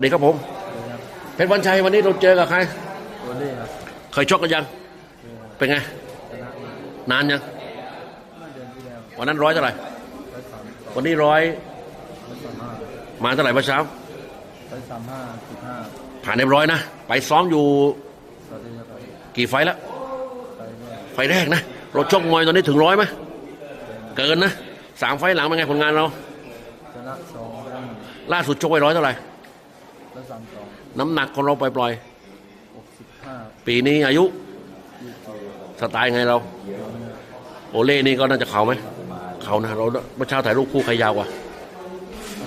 เด็กครับผมเพชรวันชัยวันนี้เราเจอกับใครโอเล่ครับเคยชกกันยัง เป็นไงชนะมานานยังเดือนที่แล้ววันนั้นร้อยเท่าไหร่ร้อยสามวันนี้ร้อยร้อยสามห้ามาเท่าไหร่เมื่อเช้าร้อยสามห้าสิบห้าผ่านเรียบร้อยนะ ไปซ้อมอยู่สวัสดีครับกี่ไฟล์แล้วไปด้วยไฟล์แรกนะเราชกมวยตอนนี้ถึงร้อยไหมเกินนะสามไฟล์หลังเป็นไงผลงานเราชนะสองชนะหนึ่งล่าสุดชกไว้ร้อยเท่าไหร่ ร้อยสามสองน้ำหนักของเราปล่อยหกสิบห้าๆปีนี้อายุยี่สิบสไตล์ไงเรา โอเล่นี่ก็น่าจะเขาไหมเขานะเราเมื่อเช้าถ่ายรูปคู่ใครยาวกว่า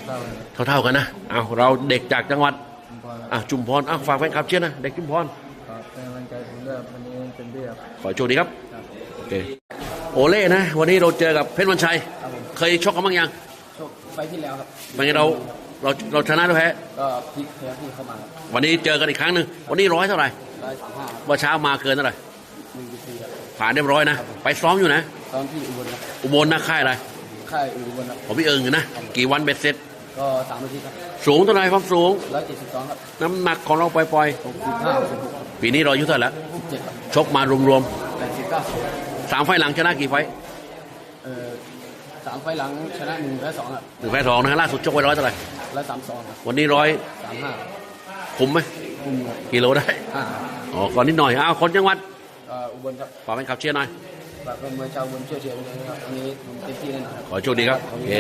เท่าๆกันเท่าๆกันนะเอาเราเด็กจากจังหวัดคุณพอแล้วอะจุมพรอะฝากแฟนคลับเชียร์นะ เด็กจุมพรครับเป็นกำลังใจผมด้วยวันนี้เป็นที่ครับขอโชคดีครับครับ โอเค โอเล่นะ วันนี้เราเจอกับเพชรวันชัย ครับผม เคยชกกันบ้างยัง โชคไฟที่แล้วครับ เป็นไงเรา เราเราชนะด้วยแพ้ก็พลิกแพ้ที่เข้ามาครับวันนี้เจอกันอีกครั้งหนึ่งวันนี้ร้อยเท่าไหร่ร้อยสามห้าเมื่อเช้ามาเกินเท่าไหร่หนึ่งจุดสี่ครับผ่านเรียบร้อยนะ ไปซ้อมอยู่นะตอนที่อุบลครับอุบลนะค่ายอะไรค่ายอุบลครับของพี่เอิงอยู่นะกี่วันเบ็ดเสร็จก็สามอาทิตย์ครับสูงเท่าไหร่ความสูงร้อยเจ็ดสิบสองครับน้ำหนักของเราปล่อยหกสิบห้าหกสิบหกๆปีนี้เราอายุเท่าไหร่แล้วสิบเจ็ดครับชกมารวมแปดสิบเก้าๆสามไฟล์หลังชนะกี่ไฟล์เอ่อ สามไฟล์หลังชนะหนึ่งแพ้สองครับหนึ่งแพ้สองนะฮะล่าสุดชกไว้ร้อยเท่าไหร่ร้อยสามสองครับวันนี้ร้อยสามห้าคุมไหมคุมครับกิโลได้ห้าอ๋อก่อนนิดหน่อยอ้าวคนจังหวัดเอ่ออุบลครับฝากเป็นขับเชียร์หน่อยฝากเพื่อนมวยชาวอุบลช่วยเชียร์ด้วยนะครับวันนี้ผมเต็มที่แน่นอนครับ ขอโชคดีครับโอเค